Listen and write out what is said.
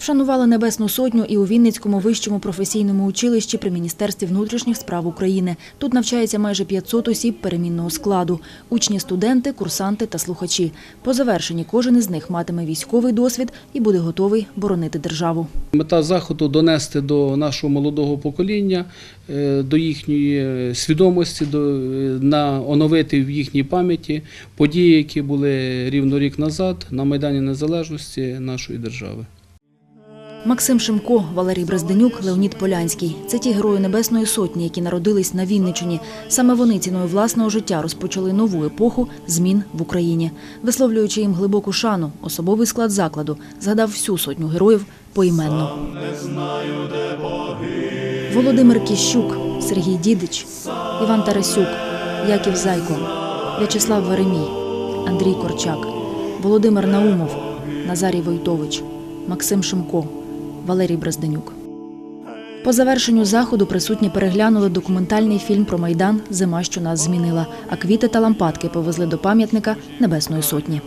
Вшанували Небесну Сотню і у Вінницькому вищому професійному училищі при Міністерстві внутрішніх справ України. Тут навчається майже 500 осіб перемінного складу. Учні, студенти, курсанти та слухачі. По завершенні кожен із них матиме військовий досвід і буде готовий боронити державу. Мета заходу донести до нашого молодого покоління, е, до їхньої свідомості, до, е, на оновити в їхній пам'яті події, які були рівно рік назад на Майдані Незалежності нашої держави. Максим Шимко, Валерій Брезденюк, Леонід Полянський – це ті герої Небесної Сотні, які народились на Вінниччині. Саме вони ціною власного життя розпочали нову епоху змін в Україні. Висловлюючи їм глибоку шану, особовий склад закладу згадав всю сотню героїв поіменно. Володимир Кіщук, Сергій Дідич, Іван Тарасюк, Яків Зайко, В'ячеслав Веремій, Андрій Корчак, Володимир Наумов, Назарій Войтович, Максим Шимко, Валерій Бразденюк. По завершенню заходу присутні переглянули документальний фільм про майдан Зима, що нас змінила. А квіти та лампадки повезли до пам'ятника Небесної Сотні.